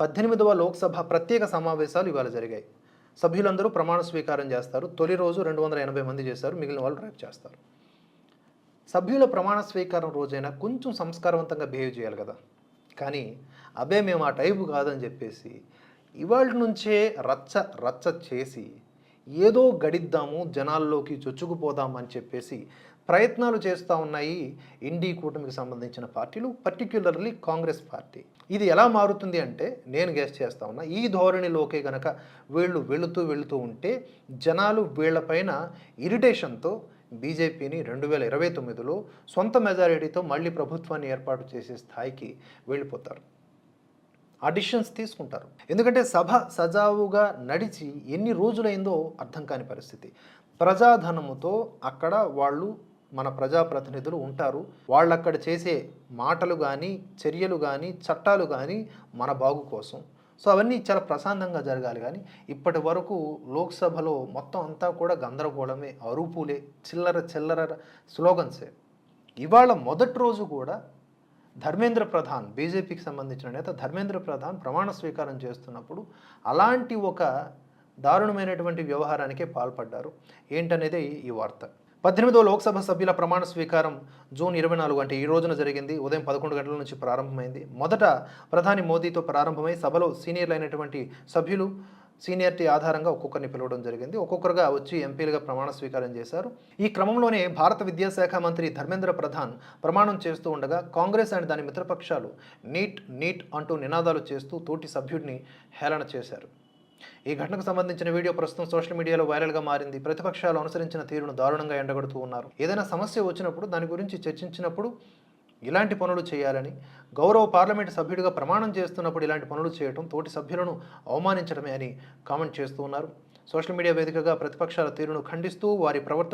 పద్దెనిమిదవ లోక్సభ ప్రత్యేక సమావేశాలు ఇవాళ జరిగాయి. సభ్యులందరూ ప్రమాణ స్వీకారం చేస్తారు. తొలి రోజు రెండు వందల ఎనభై మంది చేశారు. మిగిలిన వాళ్ళు రేపు చేస్తారు. సభ్యుల ప్రమాణ స్వీకారం రోజైనా కొంచెం సంస్కారవంతంగా బిహేవ్ చేయాలి కదా. కానీ అబే మేము ఆ టైపు కాదని చెప్పేసి ఇవాళ నుంచే రచ్చ రచ్చ చేసి ఏదో గడిద్దాము జనాల్లోకి చొచ్చుకుపోదాం అని చెప్పేసి ప్రయత్నాలు చేస్తూ ఉన్నాయి ఇండి కూటమికి సంబంధించిన పార్టీలు పర్టిక్యులర్లీ కాంగ్రెస్ పార్టీ. ఇది ఎలా మారుతుంది అంటే నేను గెస్ట్ చేస్తా ఉన్నా ఈ ధోరణిలోకే గనక వీళ్ళు వెళుతూ వెళుతూ ఉంటే జనాలు వీళ్ళపైన ఇరిటేషన్తో బీజేపీని రెండు వేల ఇరవై తొమ్మిదిలో సొంత మెజారిటీతో మళ్ళీ ప్రభుత్వాన్ని ఏర్పాటు చేసే స్థాయికి వెళ్ళిపోతారు. ఆడిషన్స్ తీసుకుంటారు. ఎందుకంటే సభ సజావుగా నడిచి ఎన్ని రోజులైందో అర్థం కాని పరిస్థితి. ప్రజాధనముతో అక్కడ వాళ్ళు మన ప్రజాప్రతినిధులు ఉంటారు. వాళ్ళు అక్కడ చేసే మాటలు కానీ చర్యలు కానీ చట్టాలు కానీ మన బాగు కోసం. సో అవన్నీ చాలా ప్రశాంతంగా జరగాలి కానీ ఇప్పటి వరకు లోక్సభలో మొత్తం అంతా కూడా గందరగోళమే అరుపులే చిల్లర చిల్లర స్లోగన్సే. ఇవాళ మొదటి రోజు కూడా ధర్మేంద్ర ప్రధాన్ బీజేపీకి సంబంధించిన నేత ధర్మేంద్ర ప్రధాన్ ప్రమాణ స్వీకారం చేస్తున్నప్పుడు అలాంటి ఒక దారుణమైనటువంటి వ్యవహారానికే పాల్పడ్డారు. ఏంటనేది ఈ వార్త. పద్దెనిమిదో లోక్సభ సభ్యుల ప్రమాణ స్వీకారం జూన్ ఇరవై నాలుగు అంటే ఈ రోజున జరిగింది. ఉదయం పదకొండు గంటల నుంచి ప్రారంభమైంది. మొదట ప్రధాని మోదీతో ప్రారంభమై సభలో సీనియర్లు అయినటువంటి సభ్యులు సీనియారిటీ ఆధారంగా ఒక్కొక్కరిని పిలవడం జరిగింది. ఒక్కొక్కరుగా వచ్చి ఎంపీలుగా ప్రమాణ స్వీకారం చేశారు. ఈ క్రమంలోనే భారత విద్యాశాఖ మంత్రి ధర్మేంద్ర ప్రధాన్ ప్రమాణం చేస్తూ ఉండగా కాంగ్రెస్ అండ్ దాని మిత్రపక్షాలు నీట్ నీట్ అంటూ నినాదాలు చేస్తూ తోటి సభ్యుడిని హేళన చేశారు. ఈ ఘటనకు సంబంధించిన వీడియో ప్రస్తుతం సోషల్ మీడియాలో వైరల్గా మారింది. ప్రతిపక్షాలు అనుసరించిన తీరును దారుణంగా ఎండగడుతూ ఉన్నారు. ఏదైనా సమస్య వచ్చినప్పుడు దాని గురించి చర్చించినప్పుడు ఇలాంటి పనులు చేయాలని గౌరవ పార్లమెంట్ సభ్యుడిగా ప్రమాణం చేస్తున్నప్పుడు ఇలాంటి పనులు చేయటం తోటి సభ్యులను అవమానించడమే అని కామెంట్ చేస్తూ ఉన్నారు. సోషల్ మీడియా వేదికగా ప్రతిపక్షాల తీరును ఖండిస్తూ వారి ప్రవర్తన